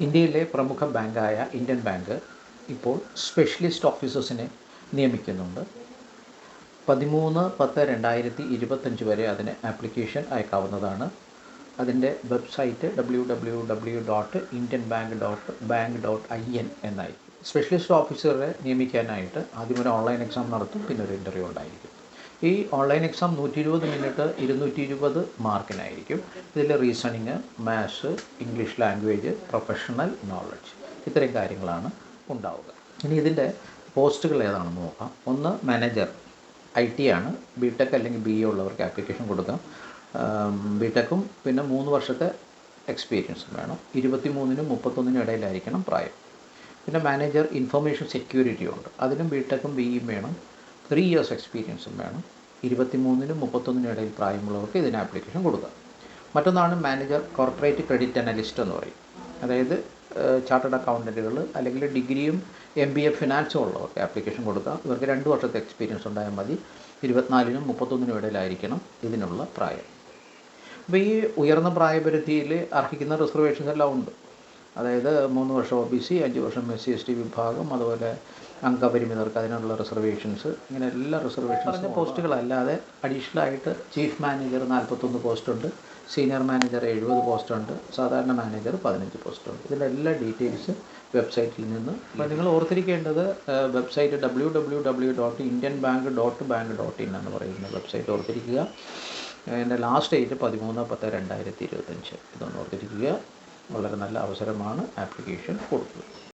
ഇന്ത്യയിലെ പ്രമുഖ ബാങ്കായ ഇന്ത്യൻ ബാങ്ക് ഇപ്പോൾ സ്പെഷ്യലിസ്റ്റ് ഓഫീസേഴ്സിനെ നിയമിക്കുന്നുണ്ട്. പതിമൂന്ന് പത്ത് രണ്ടായിരത്തി ഇരുപത്തഞ്ച് വരെ അതിന് ആപ്ലിക്കേഷൻ അയക്കാവുന്നതാണ്. അതിന്റെ website W W W dot Indian bank dot bank dot I N എന്നായിരിക്കും സ്പെഷ്യലിസ്റ്റ് ഓഫീസറെ നിയമിക്കാനായിട്ട് ആദ്യം ഒരു ഓൺലൈൻ എക്സാം നടത്തും പിന്നെ ഒരു ഇന്റർവ്യൂ ഉണ്ടായിരിക്കും. ഈ ഓൺലൈൻ എക്സാം നൂറ്റി ഇരുപത് മിനിറ്റ് ഇരുന്നൂറ്റി ഇരുപത് മാർക്കിനായിരിക്കും ഇതിൽ reasoning maths English language professional knowledge ഇത്രയും കാര്യങ്ങളാണ് ഉണ്ടാവുക. ഇനി ഇതിന്റെ പോസ്റ്റുകൾ ഏതാണെന്ന് നോക്കാം. ഒന്ന് മാനേജർ ഐ ടി ആണ്. ബി ടെക് അല്ലെങ്കിൽ ബി എ ഉള്ളവർക്ക് ആപ്ലിക്കേഷൻ കൊടുക്കാം. ബി ടെക്കും പിന്നെ മൂന്ന് വർഷത്തെ എക്സ്പീരിയൻസും വേണം. ഇരുപത്തി മൂന്നിനും മുപ്പത്തൊന്നിനും ഇടയിലായിരിക്കണം പ്രായം. പിന്നെ മാനേജർ ഇൻഫർമേഷൻ സെക്യൂരിറ്റി ഉണ്ട്. അതിനും ബി ടെക്കും ബി ഇയും വേണം. ത്രീ ഇയേഴ്സ് എക്സ്പീരിയൻസും വേണം. ഇരുപത്തി മൂന്നിനും മുപ്പത്തൊന്നിനും ഇടയിൽ പ്രായമുള്ളവർക്ക് ഇതിന് ആപ്ലിക്കേഷൻ കൊടുക്കുക മറ്റൊന്നാണ് മാനേജർ കോർപ്പറേറ്റ് ക്രെഡിറ്റ് അനലിസ്റ്റ് എന്ന് പറയും. അതായത് ചാർട്ടേഡ് അക്കൗണ്ടന്റുകൾ അല്ലെങ്കിൽ ഡിഗ്രിയും എം ബി എ ഫിനാൻസും ഉള്ളവർക്ക് ആപ്ലിക്കേഷൻ കൊടുക്കുക ഇവർക്ക് രണ്ട് വർഷത്തെ എക്സ്പീരിയൻസ് ഉണ്ടായാൽ മതി. ഇരുപത്തിനാലിനും മുപ്പത്തൊന്നിനും ഇടയിലായിരിക്കണം ഇതിനുള്ള പ്രായം. അപ്പോൾ ഈ ഉയർന്ന പ്രായപരിധിയിൽ അർഹിക്കുന്ന റിസർവേഷൻസ് എല്ലാം ഉണ്ട്. അതായത് മൂന്ന് വർഷം ഒ ബി സി അഞ്ച് വർഷം എസ് സി എസ് ടി വിഭാഗം അതുപോലെ അംഗപരിമിതർക്ക് അതിനുള്ള റിസർവേഷൻസ്. ഇങ്ങനെ എല്ലാ റിസർവേഷൻസ് പറഞ്ഞ പോസ്റ്റുകളല്ലാതെ അഡീഷണൽ ആയിട്ട് ചീഫ് മാനേജർ നാൽപ്പത്തൊന്ന് പോസ്റ്റുണ്ട് സീനിയർ മാനേജർ എഴുപത് പോസ്റ്റുണ്ട് സാധാരണ മാനേജർ പതിനഞ്ച് പോസ്റ്റുണ്ട്. ഇതിന്റെ എല്ലാ ഡീറ്റെയിൽസ് വെബ്സൈറ്റിൽ നിന്ന് അപ്പോൾ നിങ്ങൾ ഓർത്തിരിക്കേണ്ടത് website W W W dot Indian bank dot bank dot in എന്ന് പറയുന്ന വെബ്സൈറ്റ് ഓർത്തിരിക്കുക. എന്റെ ലാസ്റ്റ് ഡേറ്റ് പതിമൂന്ന് പത്ത് രണ്ടായിരത്തി ഇരുപത്തഞ്ച്. ഇതൊന്ന് ഓർത്തിരിക്കുക. വളരെ നല്ല അവസരമാണ് ആപ്ലിക്കേഷൻ കൊടുത്തത്.